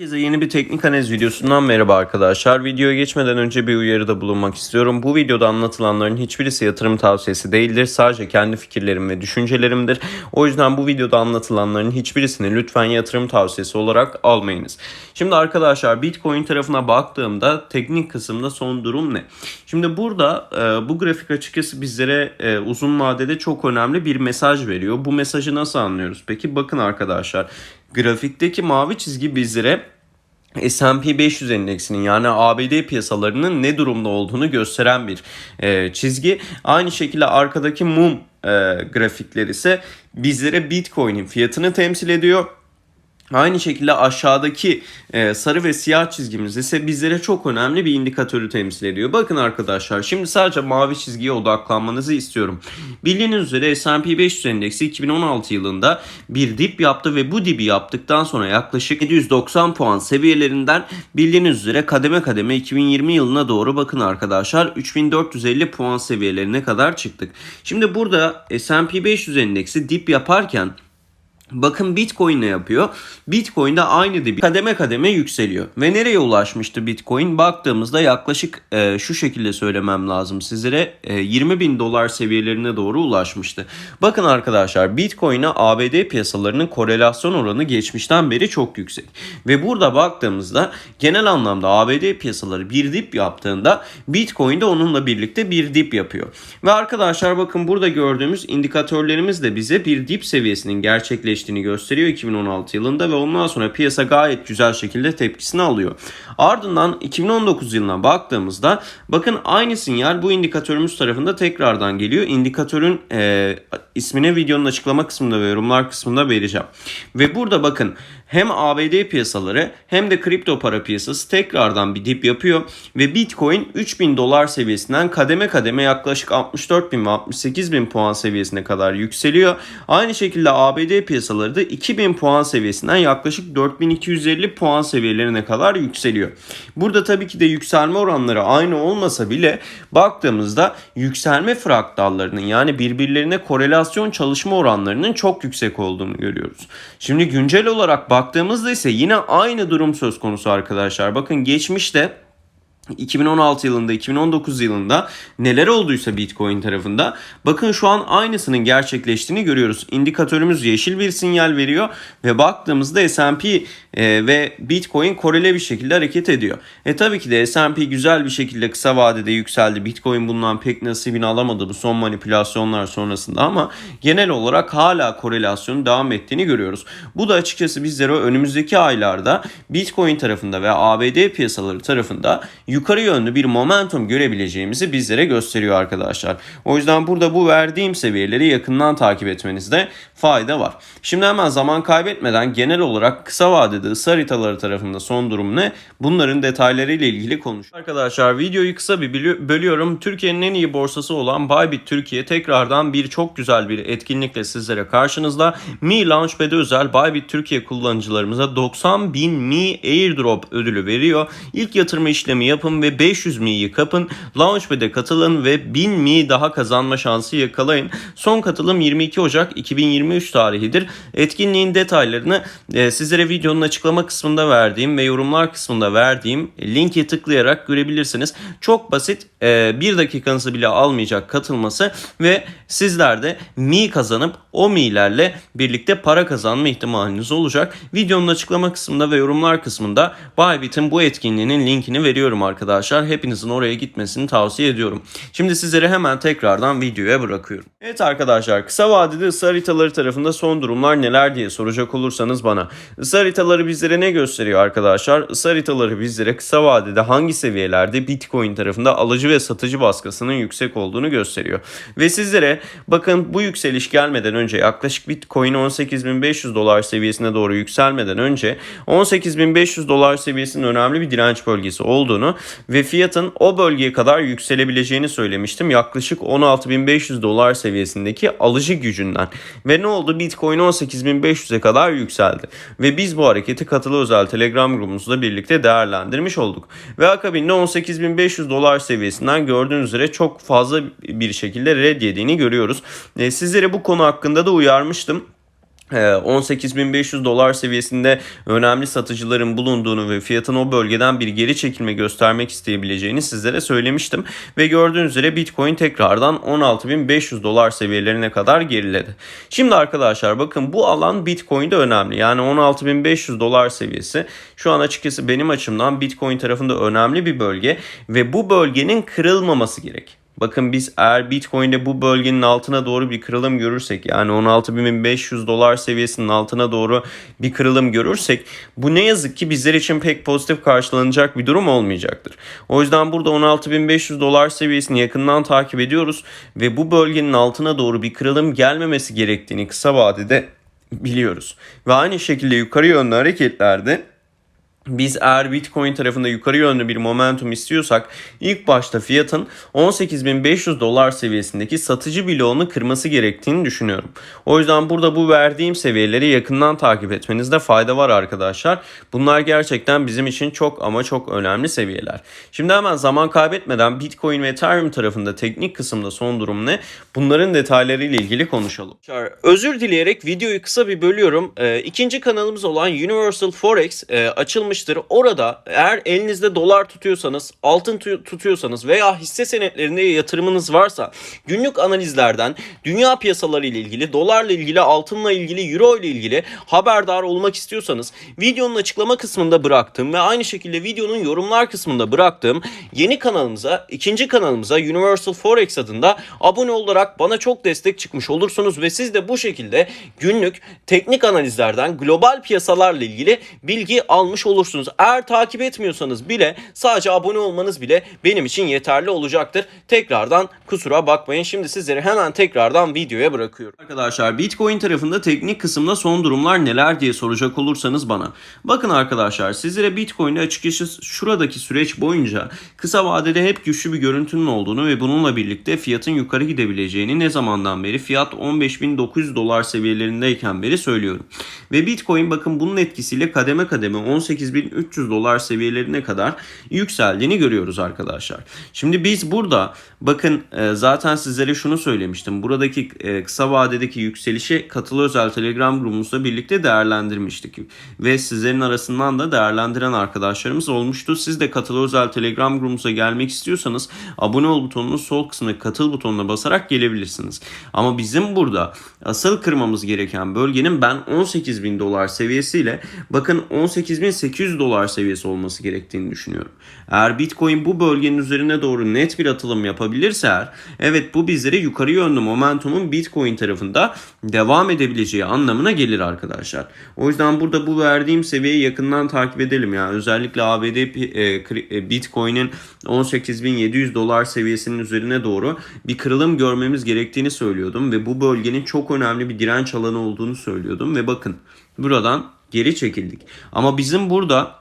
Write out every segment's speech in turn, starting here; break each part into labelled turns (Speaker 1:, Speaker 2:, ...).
Speaker 1: Herkese yeni bir teknik analiz videosundan merhaba arkadaşlar. Videoya geçmeden önce bir uyarıda bulunmak istiyorum. Bu videoda anlatılanların hiçbirisi yatırım tavsiyesi değildir. Sadece kendi fikirlerim ve düşüncelerimdir. O yüzden bu videoda anlatılanların hiçbirisini lütfen yatırım tavsiyesi olarak almayınız. Şimdi arkadaşlar Bitcoin tarafına baktığımda teknik kısımda son durum ne? Şimdi burada e, bu grafik açıkçası bizlere e, uzun vadede çok önemli bir mesaj veriyor. Bu mesajı nasıl anlıyoruz? Peki bakın arkadaşlar grafikteki mavi çizgi bizlere S&P 500 endeksinin yani ABD piyasalarının ne durumda olduğunu gösteren bir e, çizgi. Aynı şekilde arkadaki mum e, grafikler ise bizlere Bitcoin'in fiyatını temsil ediyor. Aynı şekilde aşağıdaki e, sarı ve siyah çizgimiz ise bizlere çok önemli bir indikatörü temsil ediyor. Bakın arkadaşlar şimdi sadece mavi çizgiye odaklanmanızı istiyorum. Bildiğiniz üzere S&P 500 endeksi 2016 yılında bir dip yaptı ve bu dibi yaptıktan sonra yaklaşık 790 puan seviyelerinden bildiğiniz üzere kademe kademe 2020 yılına doğru bakın arkadaşlar 3450 puan seviyelerine kadar çıktık. Şimdi burada S&P 500 endeksi dip yaparken Bakın Bitcoin ne yapıyor? Bitcoin de aynı dibi kademe kademe yükseliyor. Ve nereye ulaşmıştı Bitcoin? Baktığımızda yaklaşık e, şu şekilde söylemem lazım sizlere e, 20 bin dolar seviyelerine doğru ulaşmıştı. Bakın arkadaşlar Bitcoin'e ABD piyasalarının korelasyon oranı geçmişten beri çok yüksek. Ve burada baktığımızda genel anlamda ABD piyasaları bir dip yaptığında Bitcoin de onunla birlikte bir dip yapıyor. Ve arkadaşlar bakın burada gördüğümüz indikatörlerimiz de bize bir dip seviyesinin gerçekleştiğini gösteriyor 2016 yılında ve ondan sonra piyasa gayet güzel şekilde tepkisini alıyor. Ardından 2019 yılına baktığımızda bakın aynı sinyal bu indikatörümüz tarafında tekrardan geliyor. İndikatörün e, ismini videonun açıklama kısmında ve yorumlar kısmında vereceğim. Ve burada bakın hem ABD piyasaları hem de kripto para piyasası tekrardan bir dip yapıyor ve Bitcoin 3000 dolar seviyesinden kademe kademe yaklaşık 64 bin ve 68 bin puan seviyesine kadar yükseliyor. Aynı şekilde ABD piyasaları da 2000 puan seviyesinden yaklaşık 4250 puan seviyelerine kadar yükseliyor. Burada tabii ki de yükselme oranları aynı olmasa bile baktığımızda yükselme fraktallarının yani birbirlerine korelasyon çalışma oranlarının çok yüksek olduğunu görüyoruz. Şimdi güncel olarak baktığımızda ise yine aynı durum söz konusu arkadaşlar. Bakın geçmişte 2016 yılında, 2019 yılında neler olduysa Bitcoin tarafında bakın şu an aynısının gerçekleştiğini görüyoruz. İndikatörümüz yeşil bir sinyal veriyor ve baktığımızda S&P e, ve Bitcoin korele bir şekilde hareket ediyor. E tabii ki de S&P güzel bir şekilde kısa vadede yükseldi. Bitcoin bundan pek nasibini alamadı bu son manipülasyonlar sonrasında ama genel olarak hala korelasyonun devam ettiğini görüyoruz. Bu da açıkçası bizlere önümüzdeki aylarda Bitcoin tarafında ve ABD piyasaları tarafında yukarı yönlü bir momentum görebileceğimizi bizlere gösteriyor arkadaşlar. O yüzden burada bu verdiğim seviyeleri yakından takip etmenizde fayda var. Şimdi hemen zaman kaybetmeden genel olarak kısa vadede ısı haritaları tarafında son durum ne? Bunların detaylarıyla ilgili konuş. Arkadaşlar videoyu kısa bir bölü- bölüyorum. Türkiye'nin en iyi borsası olan Bybit Türkiye tekrardan bir çok güzel bir etkinlikle sizlere karşınızda. Mi Launchpad'e özel Bybit Türkiye kullanıcılarımıza 90 bin Mi Airdrop ödülü veriyor. İlk yatırma işlemi yapın ve 500 Mi'yi kapın. Launchpad'e katılın ve 1000 Mi daha kazanma şansı yakalayın. Son katılım 22 Ocak 2023 tarihidir. Etkinliğin detaylarını e, sizlere videonun açıklama kısmında verdiğim ve yorumlar kısmında verdiğim linke tıklayarak görebilirsiniz. Çok basit e, bir dakikanızı bile almayacak katılması ve sizler de Mi kazanıp o Mi'lerle birlikte para kazanma ihtimaliniz olacak. Videonun açıklama kısmında ve yorumlar kısmında Bybit'in bu etkinliğinin linkini veriyorum. Hepinizin oraya gitmesini tavsiye ediyorum. Şimdi sizlere hemen tekrardan videoya bırakıyorum. Evet arkadaşlar kısa vadede ısı haritaları tarafında son durumlar neler diye soracak olursanız bana. Isı haritaları bizlere ne gösteriyor arkadaşlar? Isı haritaları bizlere kısa vadede hangi seviyelerde Bitcoin tarafında alıcı ve satıcı baskısının yüksek olduğunu gösteriyor. Ve sizlere bakın bu yükseliş gelmeden önce yaklaşık Bitcoin 18.500 dolar seviyesine doğru yükselmeden önce 18.500 dolar seviyesinin önemli bir direnç bölgesi olduğunu ve fiyatın o bölgeye kadar yükselebileceğini söylemiştim. Yaklaşık 16.500 dolar seviyesindeki alıcı gücünden. Ve ne oldu? Bitcoin 18.500'e kadar yükseldi. Ve biz bu hareketi katılı özel Telegram grubumuzla birlikte değerlendirmiş olduk. Ve akabinde 18.500 dolar seviyesinden gördüğünüz üzere çok fazla bir şekilde red yediğini görüyoruz. E, sizlere bu konu hakkında da uyarmıştım. Ee, 18.500 dolar seviyesinde önemli satıcıların bulunduğunu ve fiyatın o bölgeden bir geri çekilme göstermek isteyebileceğini sizlere söylemiştim. Ve gördüğünüz üzere Bitcoin tekrardan 16.500 dolar seviyelerine kadar geriledi. Şimdi arkadaşlar bakın bu alan Bitcoin'de önemli. Yani 16.500 dolar seviyesi şu an açıkçası benim açımdan Bitcoin tarafında önemli bir bölge ve bu bölgenin kırılmaması gerek. Bakın biz eğer Bitcoin'de bu bölgenin altına doğru bir kırılım görürsek yani 16.500 dolar seviyesinin altına doğru bir kırılım görürsek bu ne yazık ki bizler için pek pozitif karşılanacak bir durum olmayacaktır. O yüzden burada 16.500 dolar seviyesini yakından takip ediyoruz ve bu bölgenin altına doğru bir kırılım gelmemesi gerektiğini kısa vadede biliyoruz. Ve aynı şekilde yukarı yönlü hareketlerde biz eğer Bitcoin tarafında yukarı yönlü bir momentum istiyorsak ilk başta fiyatın 18.500 dolar seviyesindeki satıcı bloğunu kırması gerektiğini düşünüyorum. O yüzden burada bu verdiğim seviyeleri yakından takip etmenizde fayda var arkadaşlar. Bunlar gerçekten bizim için çok ama çok önemli seviyeler. Şimdi hemen zaman kaybetmeden Bitcoin ve Ethereum tarafında teknik kısımda son durum ne? Bunların detaylarıyla ilgili konuşalım. Özür dileyerek videoyu kısa bir bölüyorum. Ee, ikinci kanalımız olan Universal Forex e, açılmıştır. Orada eğer elinizde dolar tutuyorsanız, altın tu- tutuyorsanız veya hisse senetlerinde yatırımınız varsa günlük analizlerden dünya piyasaları ile ilgili, dolarla ilgili, altınla ilgili, euro ile ilgili haberdar olmak istiyorsanız videonun açıklama kısmında bıraktığım ve aynı şekilde videonun yorumlar kısmında bıraktığım yeni kanalımıza, ikinci kanalımıza Universal Forex adında abone olarak bana çok destek çıkmış olursunuz ve siz de bu şekilde günlük teknik analizlerden global piyasalarla ilgili bilgi almış olursunuz. Eğer takip etmiyorsanız bile sadece abone olmanız bile benim için yeterli olacaktır. Tekrardan kusura bakmayın. Şimdi sizleri hemen tekrardan videoya bırakıyorum. Arkadaşlar Bitcoin tarafında teknik kısımda son durumlar neler diye soracak olursanız bana. Bakın arkadaşlar sizlere Bitcoin'de açıkçası şuradaki süreç boyunca kısa vadede hep güçlü bir görüntünün olduğunu ve bununla birlikte fiyatın yukarı gidebileceğini ne zamandan beri fiyat 15.900 dolar seviyelerindeyken beri söylüyorum. Ve Bitcoin bakın bunun etkisiyle kademe kademe 18.300 dolar seviyelerine kadar yükseldiğini görüyoruz arkadaşlar. Şimdi biz burada bakın e, zaten sizlere şunu söylemiştim. Buradaki e, kısa vadedeki yükselişi katılı özel Telegram grubumuzla birlikte değerlendirmiştik. Ve sizlerin arasından da değerlendiren arkadaşlarımız olmuştu. Siz de katılı özel Telegram grubumuza gelmek istiyorsanız abone ol butonunun sol kısmındaki katıl butonuna basarak gelebilirsiniz. Ama bizim burada asıl kırmamız gereken bölgenin ben 18.000 dolar seviyesiyle bakın 18.800 dolar seviyesi olması gerektiğini düşünüyorum. Eğer Bitcoin bu bölgenin üzerine doğru net bir atılım yapabilirse eğer evet bu bizlere yukarı yönlü momentumun Bitcoin tarafında devam edebileceği anlamına gelir arkadaşlar. O yüzden burada bu verdiğim seviyeyi yakından takip edelim. Yani özellikle ABD e, e, Bitcoin'in 18.700 dolar seviyesinin üzerine doğru bir kırılım görmemiz gerektiğini söylüyordum ve bu bölgenin çok önemli bir direnç alanı olduğunu söylüyordum ve bakın buradan geri çekildik. Ama bizim burada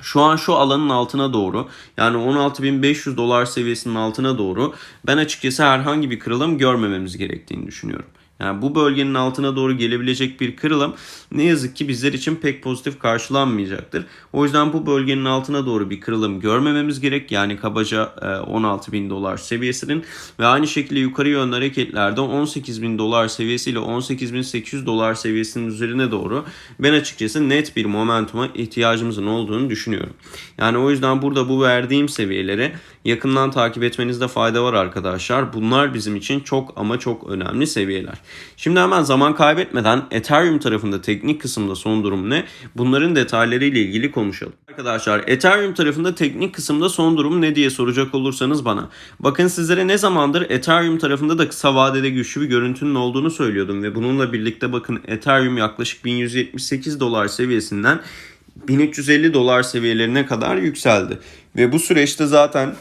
Speaker 1: şu an şu alanın altına doğru yani 16.500 dolar seviyesinin altına doğru ben açıkçası herhangi bir kırılım görmememiz gerektiğini düşünüyorum. Yani bu bölgenin altına doğru gelebilecek bir kırılım ne yazık ki bizler için pek pozitif karşılanmayacaktır. O yüzden bu bölgenin altına doğru bir kırılım görmememiz gerek. Yani kabaca 16 bin dolar seviyesinin ve aynı şekilde yukarı yönlü hareketlerde 18 bin dolar seviyesiyle 18.800 dolar seviyesinin üzerine doğru ben açıkçası net bir momentuma ihtiyacımızın olduğunu düşünüyorum. Yani o yüzden burada bu verdiğim seviyeleri yakından takip etmenizde fayda var arkadaşlar. Bunlar bizim için çok ama çok önemli seviyeler. Şimdi hemen zaman kaybetmeden Ethereum tarafında teknik kısımda son durum ne? Bunların detayları ile ilgili konuşalım. Arkadaşlar Ethereum tarafında teknik kısımda son durum ne diye soracak olursanız bana. Bakın sizlere ne zamandır Ethereum tarafında da kısa vadede güçlü bir görüntünün olduğunu söylüyordum ve bununla birlikte bakın Ethereum yaklaşık 1178 dolar seviyesinden 1350 dolar seviyelerine kadar yükseldi. Ve bu süreçte zaten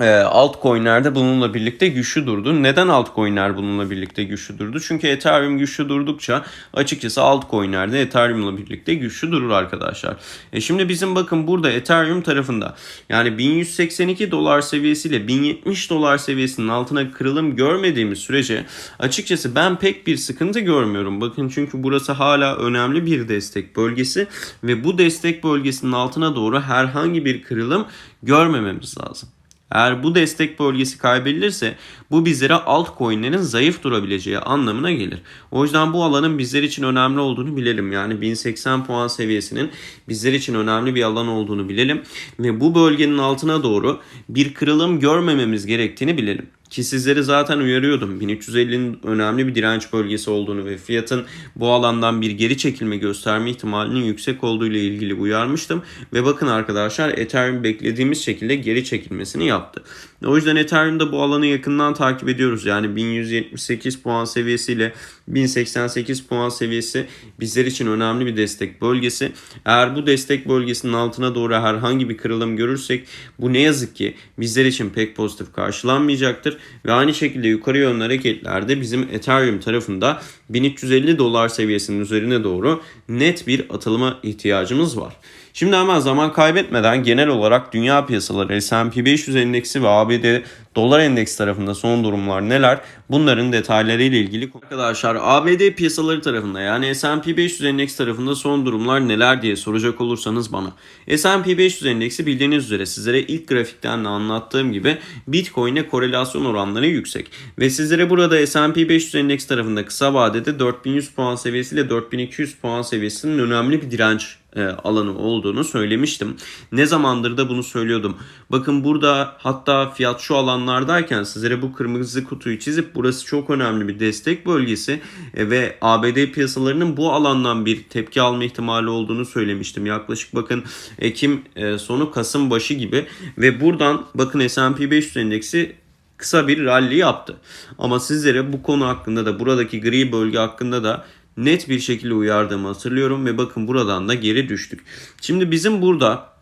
Speaker 1: e, altcoin'lerde bununla birlikte güçlü durdu. Neden altcoin'ler bununla birlikte güçlü durdu? Çünkü Ethereum güçlü durdukça açıkçası altcoin'lerde Ethereum'la birlikte güçlü durur arkadaşlar. E şimdi bizim bakın burada Ethereum tarafında yani 1182 dolar seviyesiyle 1070 dolar seviyesinin altına kırılım görmediğimiz sürece açıkçası ben pek bir sıkıntı görmüyorum. Bakın çünkü burası hala önemli bir destek bölgesi ve bu destek bölgesinin altına doğru herhangi bir kırılım görmememiz lazım. Eğer bu destek bölgesi kaybedilirse bu bizlere altcoin'lerin zayıf durabileceği anlamına gelir. O yüzden bu alanın bizler için önemli olduğunu bilelim. Yani 1080 puan seviyesinin bizler için önemli bir alan olduğunu bilelim ve bu bölgenin altına doğru bir kırılım görmememiz gerektiğini bilelim. Ki sizleri zaten uyarıyordum. 1350'nin önemli bir direnç bölgesi olduğunu ve fiyatın bu alandan bir geri çekilme gösterme ihtimalinin yüksek olduğu ile ilgili uyarmıştım. Ve bakın arkadaşlar Ethereum beklediğimiz şekilde geri çekilmesini yaptı. O yüzden Ethereum'da bu alanı yakından takip ediyoruz. Yani 1178 puan seviyesiyle 1088 puan seviyesi bizler için önemli bir destek bölgesi. Eğer bu destek bölgesinin altına doğru herhangi bir kırılım görürsek bu ne yazık ki bizler için pek pozitif karşılanmayacaktır. Ve aynı şekilde yukarı yönlü hareketlerde bizim Ethereum tarafında 1350 dolar seviyesinin üzerine doğru net bir atılıma ihtiyacımız var. Şimdi hemen zaman kaybetmeden genel olarak dünya piyasaları S&P 500 endeksi ve ABD dolar endeks tarafında son durumlar neler? Bunların detayları ile ilgili arkadaşlar ABD piyasaları tarafında yani S&P 500 endeks tarafında son durumlar neler diye soracak olursanız bana. S&P 500 endeksi bildiğiniz üzere sizlere ilk grafikten de anlattığım gibi Bitcoin'e korelasyon oranları yüksek. Ve sizlere burada S&P 500 endeks tarafında kısa vadede 4100 puan seviyesiyle 4200 puan seviyesinin önemli bir direnç e, alanı olduğunu söylemiştim. Ne zamandır da bunu söylüyordum. Bakın burada hatta fiyat şu alanlardayken sizlere bu kırmızı kutuyu çizip burası çok önemli bir destek bölgesi e, ve ABD piyasalarının bu alandan bir tepki alma ihtimali olduğunu söylemiştim. Yaklaşık bakın Ekim e, sonu Kasım başı gibi ve buradan bakın S&P 500 endeksi kısa bir rally yaptı. Ama sizlere bu konu hakkında da buradaki gri bölge hakkında da net bir şekilde uyardığımı hatırlıyorum ve bakın buradan da geri düştük. Şimdi bizim burada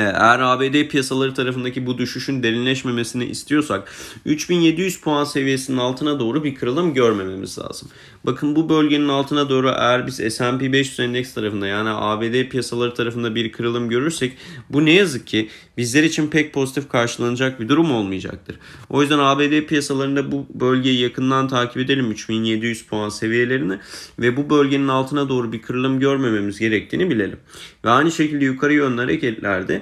Speaker 1: eğer ABD piyasaları tarafındaki bu düşüşün derinleşmemesini istiyorsak 3700 puan seviyesinin altına doğru bir kırılım görmememiz lazım. Bakın bu bölgenin altına doğru eğer biz S&P 500 endeks tarafında yani ABD piyasaları tarafında bir kırılım görürsek bu ne yazık ki bizler için pek pozitif karşılanacak bir durum olmayacaktır. O yüzden ABD piyasalarında bu bölgeyi yakından takip edelim 3700 puan seviyelerini ve bu bölgenin altına doğru bir kırılım görmememiz gerektiğini bilelim. Ve aynı şekilde yukarı yönlü hareketlerde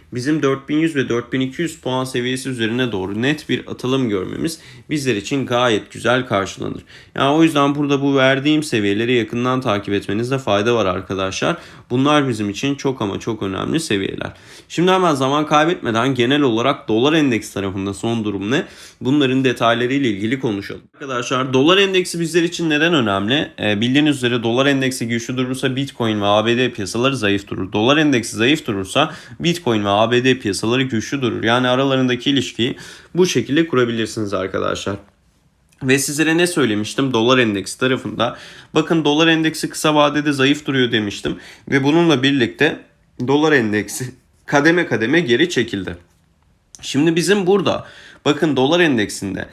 Speaker 1: bizim 4100 ve 4200 puan seviyesi üzerine doğru net bir atılım görmemiz bizler için gayet güzel karşılanır. Yani o yüzden burada bu verdiğim seviyeleri yakından takip etmenizde fayda var arkadaşlar. Bunlar bizim için çok ama çok önemli seviyeler. Şimdi hemen zaman kaybetmeden genel olarak dolar endeks tarafında son durum ne? Bunların detayları ile ilgili konuşalım. Arkadaşlar dolar endeksi bizler için neden önemli? Ee, bildiğiniz üzere dolar endeksi güçlü durursa Bitcoin ve ABD piyasaları zayıf durur. Dolar endeksi zayıf durursa Bitcoin ve ABD piyasaları güçlü durur. Yani aralarındaki ilişkiyi bu şekilde kurabilirsiniz arkadaşlar. Ve sizlere ne söylemiştim dolar endeksi tarafında? Bakın dolar endeksi kısa vadede zayıf duruyor demiştim. Ve bununla birlikte dolar endeksi kademe kademe geri çekildi. Şimdi bizim burada bakın dolar endeksinde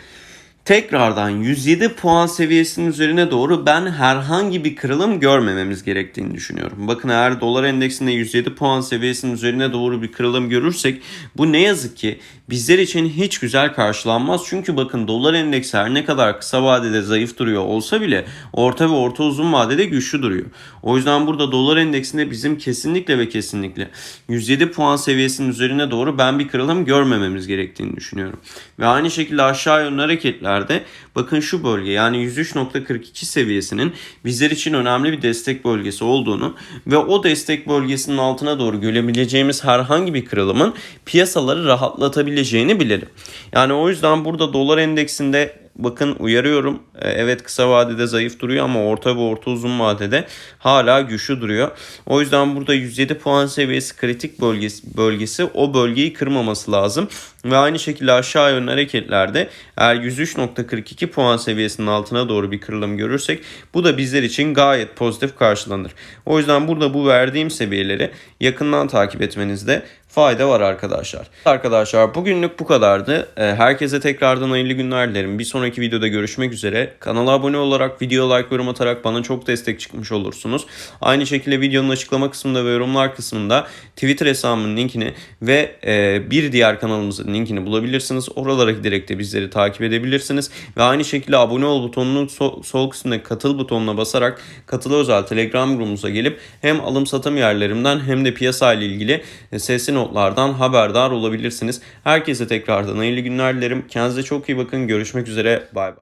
Speaker 1: tekrardan 107 puan seviyesinin üzerine doğru ben herhangi bir kırılım görmememiz gerektiğini düşünüyorum. Bakın eğer dolar endeksinde 107 puan seviyesinin üzerine doğru bir kırılım görürsek bu ne yazık ki bizler için hiç güzel karşılanmaz. Çünkü bakın dolar endeksi her ne kadar kısa vadede zayıf duruyor olsa bile orta ve orta uzun vadede güçlü duruyor. O yüzden burada dolar endeksinde bizim kesinlikle ve kesinlikle 107 puan seviyesinin üzerine doğru ben bir kırılım görmememiz gerektiğini düşünüyorum. Ve aynı şekilde aşağı yönlü hareketlerde bakın şu bölge yani 103.42 seviyesinin bizler için önemli bir destek bölgesi olduğunu ve o destek bölgesinin altına doğru görebileceğimiz herhangi bir kırılımın piyasaları rahatlatabileceğini bilelim. Yani o yüzden burada dolar endeksinde bakın uyarıyorum. E, evet kısa vadede zayıf duruyor ama orta ve orta uzun vadede hala güçlü duruyor. O yüzden burada 107 puan seviyesi kritik bölgesi, bölgesi o bölgeyi kırmaması lazım. Ve aynı şekilde aşağı yönlü hareketlerde eğer 103.42 puan seviyesinin altına doğru bir kırılım görürsek bu da bizler için gayet pozitif karşılanır. O yüzden burada bu verdiğim seviyeleri yakından takip etmenizde fayda var arkadaşlar. Arkadaşlar bugünlük bu kadardı. Ee, herkese tekrardan hayırlı günler dilerim. Bir sonraki videoda görüşmek üzere. Kanala abone olarak, video like, yorum atarak bana çok destek çıkmış olursunuz. Aynı şekilde videonun açıklama kısmında ve yorumlar kısmında Twitter hesabımın linkini ve e, bir diğer kanalımızın linkini bulabilirsiniz. Oralara giderek de bizleri takip edebilirsiniz. Ve aynı şekilde abone ol butonunun sol, kısmındaki katıl butonuna basarak katılı özel Telegram grubumuza gelip hem alım satım yerlerimden hem de piyasa ile ilgili sesli notlardan haberdar olabilirsiniz. Herkese tekrardan hayırlı günler dilerim. Kendinize çok iyi bakın. Görüşmek üzere. Bay bay.